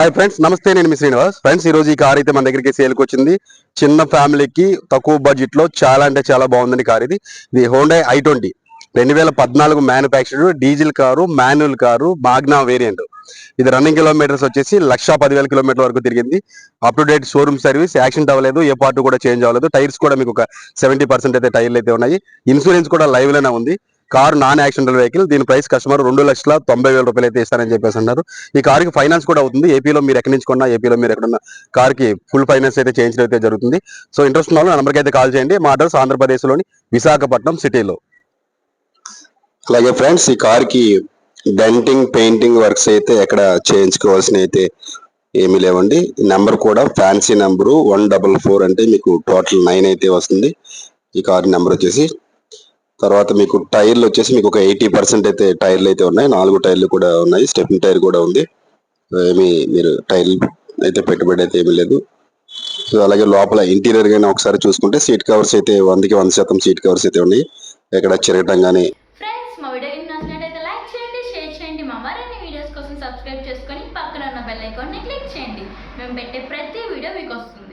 Hi friends నమస్తే నేను మీ Srinivas. Friends ఈ రోజు ఈ కార్ అయితే మన దగ్గరికి సేల్కి వచ్చింది. చిన్న ఫ్యామిలీకి తక్కువ బడ్జెట్లో చాలా అంటే చాలా బాగుందండి కార్ ఇది. ఇది హోండా ఐ ట్వంటీ రెండు వేల పద్నాలుగు manufactured diesel car manual car Magna variant ఇది రన్నింగ్ కిలోమీటర్స్ వచ్చేసి లక్ష పదివేల కిలోమీటర్ల వరకు తిరిగింది. Up to date showroom service accident అవ్వలేదు ఏ పార్ట్ కూడా చేంజ్ అవ్వలేదు. టైర్స్ కూడా మీకు ఒక సెవెంటీ పర్సెంట్ అయితే టైర్లు అయితే ఉన్నాయి. ఇన్సూరెన్స్ కూడా లైవ్లోనే ఉంది. కార్ నాన్ యాక్సిడెంటల్ వెహికల్ దీని ప్రైస్ కస్టమర్ రెండు లక్షల తొంభై వేల రూపాయలు అయితే ఇస్తారని చెప్పేసి అన్నారు. ఈ కార్కి ఫైనాన్స్ కూడా అవుతుంది. ఏపీలో మీరు ఎక్కడి నుంచి కొన్నా ఏపీలో మీరు ఎక్కడున్న కార్కి ఫుల్ ఫైనాన్స్ అయితే చేయించడం అయితే జరుగుతుంది. సో ఇంట్రెస్ట్ ఉన్న నెంబర్కి అయితే కాల్ చేయండి. మా అడ్రస్ ఆంధ్రప్రదేశ్లోని విశాఖపట్నం సిటీలో. అలాగే ఫ్రెండ్స్ ఈ కార్కి డెంటింగ్ పెయింటింగ్ వర్క్స్ అయితే ఎక్కడ చేయించుకోవాల్సిన అయితే ఏమీ లేవండి. నెంబర్ కూడా fancy number one double four అంటే మీకు టోటల్ నైన్ అయితే వస్తుంది. ఈ కార్ నెంబర్ వచ్చేసి తర్వాత మీకు టైర్లు వచ్చేసి మీకు ఒక ఎయిటీ పర్సెంట్ అయితే టైర్లు అయితే ఉన్నాయి. నాలుగు టైర్లు కూడా ఉన్నాయి. స్టెప్ టైర్ కూడా ఉంది. ఏమి మీరు టైర్లు అయితే పెట్టుబడి అయితే ఏమీ లేదు. సో అలాగే లోపల ఇంటీరియర్ కానీ ఒకసారి చూసుకుంటే సీట్ కవర్స్ అయితే వందకి వంద శాతం సీట్ కవర్స్ అయితే ఉన్నాయి. ఎక్కడ చిరగటం కానీ ఫ్రెండ్స్ మా వీడియో లైక్ చేయండి షేర్ చేయండి. మా మరిన్ని వీడియోస్ కోసం సబ్స్క్రైబ్ చేసుకొని పక్కన ఉన్న బెల్ ఐకాన్ని క్లిక్ చేయండి. మేము పెట్టే ప్రతి వీడియో మీకు వస్తుంది.